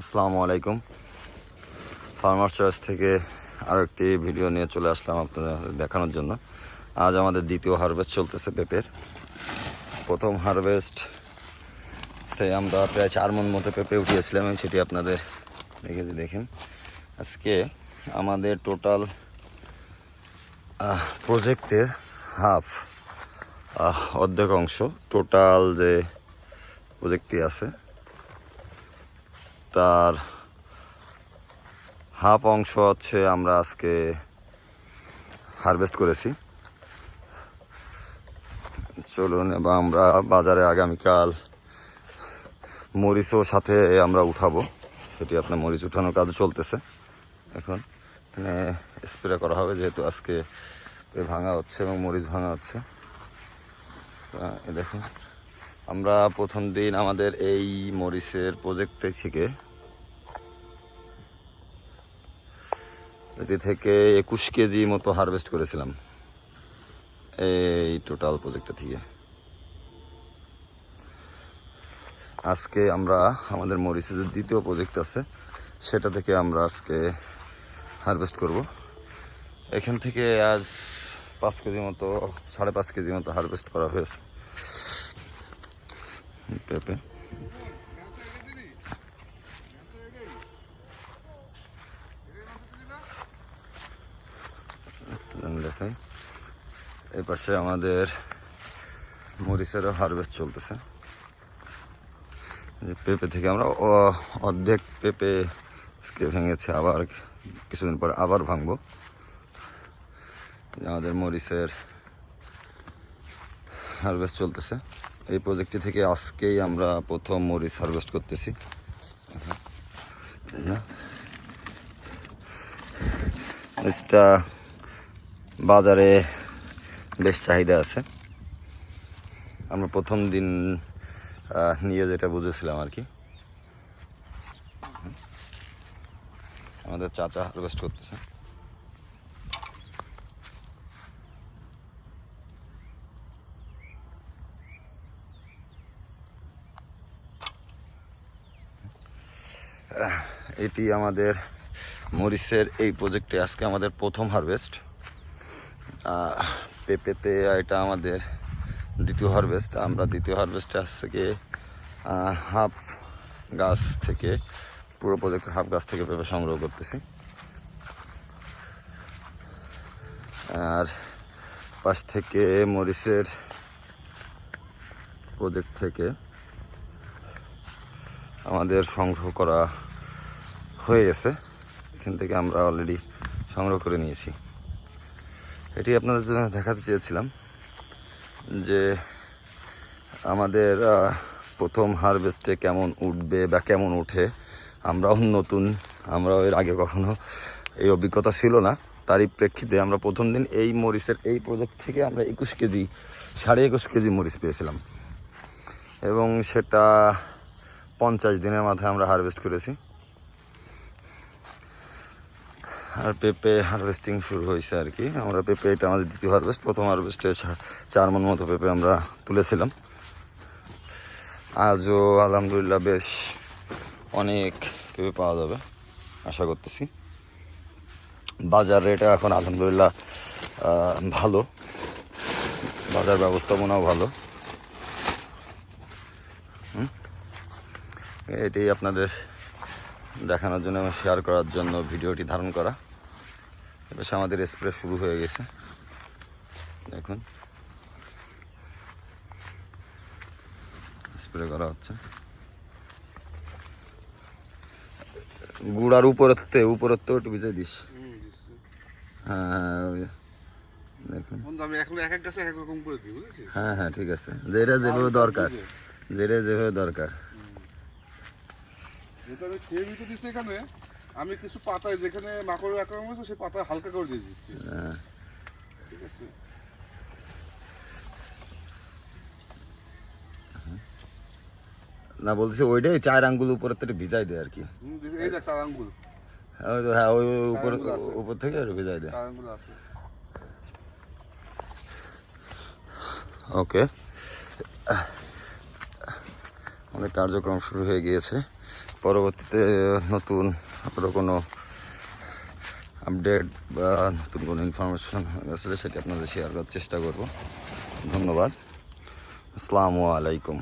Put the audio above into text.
আসসালামু আলাইকুম। Farmer choice থেকে আরও একটি ভিডিও নিয়ে চলে আসলাম আপনাদের দেখানোর জন্য। আজ আমাদের দ্বিতীয় হারভেস্ট চলতেছে পেঁপের। প্রথম হারভেস্ট আমরা প্রায় চার মন মতো পেঁপে উঠিয়েছিলাম এবং সেটি আপনাদের দেখেছি, দেখেন। আজকে আমাদের টোটাল প্রজেক্টের হাফ অর্ধেক অংশ টোটাল যে প্রজেক্টটি আছে তার হাফ অংশ হচ্ছে আমরা আজকে হারভেস্ট করেছি। চলুন এবং আমরা বাজারে আগামীকাল মরিচও সাথে আমরা উঠাবো। সেটি আপনার মরিচ উঠানোর কাজ চলতেছে। এখন, এখানে স্প্রে করা হবে, যেহেতু আজকে ভাঙা হচ্ছে এবং মরিচ ভাঙা হচ্ছে। দেখুন। আমরা প্রথম দিন আমাদের এই মরিচের প্রজেক্টে থেকে এটি থেকে একুশ কেজি মতো হারভেস্ট করেছিলাম। এই টোটাল প্রজেক্টটা থেকে। আজকে আমরা আমাদের মরিচের যে দ্বিতীয় প্রজেক্ট আছে, সেটা থেকে আমরা আজকে হারভেস্ট করব। এখান থেকে আজ পাঁচ কেজি মতো, সাড়ে পাঁচ কেজি মতো হারভেস্ট করা হয়েছে। পেঁপে দেখাই। এই পাশে আমাদের মরিচেরও হারভেস্ট চলতেছে। পেঁপে থেকে আমরা অর্ধেক পেঁপে আজকে ভেঙেছে, আবার কিছুদিন পরে আবার ভাঙবো। আমাদের মরিচের হারভেস্ট চলতেছে। এই প্রজেক্টটি থেকে আজকেই আমরা প্রথম মরিচ হারভেস্ট করতেছি। মরিচটা বাজারে বেশ চাহিদা আছে। আমরা প্রথম দিন নিয়ে যেটা বুঝেছিলাম আর কি। আমাদের চাচা হারভেস্ট করতেছে। এটি আমাদের মরিচের এই প্রজেক্টে আজকে আমাদের প্রথম হারভেস্ট। পেঁপেতে এটা আমাদের দ্বিতীয় হারভেস্ট। আমরা দ্বিতীয় হারভেস্টে আজকে হাফ গাছ থেকে, পুরো প্রজেক্টের হাফ গাছ থেকে পেঁপে সংগ্রহ করতেছি। আর পাশ থেকে মরিচের প্রজেক্ট থেকে আমাদের সংগ্রহ করা হয়ে গেছে। এখান থেকে আমরা অলরেডি সংগ্রহ করে নিয়েছি। এটি আপনাদের জন্য দেখাতে চেয়েছিলাম যে আমাদের প্রথম হারভেস্টে কেমন উঠবে বা কেমন উঠে আমরাও নতুন, আমরাও এর আগে কখনো এই অভিজ্ঞতা ছিল না। তারই প্রেক্ষিতে আমরা প্রথম দিন এই মরিচের এই প্রজেক্ট থেকে আমরা একুশ কেজি, সাড়ে একুশ কেজি মরিচ পেয়েছিলাম। এবং সেটা পঞ্চাশ দিনের মাথায় আমরা হারভেস্ট করেছি। আর পেঁপে হারভেস্টিং শুরু হয়েছে আর কি। আমরা পেঁপে এটা আমাদের দ্বিতীয় হারভেস্ট প্রথম হারভেস্টে চার মন মতো পেঁপে আমরা তুলেছিলাম। আজও আলহামদুলিল্লাহ বেশ অনেক পেঁপে পাওয়া যাবে, আশা করতেছি। বাজার রেট এখন আলহামদুলিল্লাহ ভালো। বাজার ব্যবস্থাপনাও ভালো। এটি আপনাদের দেখানোর জন্য এবং শেয়ার করার জন্য ভিডিওটি ধারণ করা। বেশ আমাদের স্প্রে শুরু হয়ে গেছে। দেখুন। স্প্রে করা হচ্ছে। গুড়ার উপরতে উপরতে একটু ভিজাই দিস। হ্যাঁ। দেখুন। হ্যাঁ হ্যাঁ ঠিক আছে। যেটা যেভাবে দরকার। যেটা যেভাবে দরকার। আমি খেয়ে দিতে দিচ্ছি এখানে আমি কিছু পাতায় যেখানে মাকড়ের আক্রমণ হয়েছে সেই পাতায় হালকা করে দিয়ে দিচ্ছি। হ্যাঁ ঠিক আছে? না বলছি ওইটাই চার আঙ্গুল উপরে থেকে ভিজাই দেয় আর কি। এই দেখ চার আঙ্গুল। হ্যাঁ ওই ওই উপর। উপর থেকে ভিজাই দেয়। চার আঙ্গুল আছে। ওকে। আমাদের কার্যক্রম শুরু হয়ে গিয়েছে। পরবর্তীতে নতুন আপনার কোনো আপডেট বা নতুন কোনো ইনফরমেশন আসলে সেটি আপনাদের শেয়ার করার চেষ্টা করব। ধন্যবাদ। আসসালামু আলাইকুম।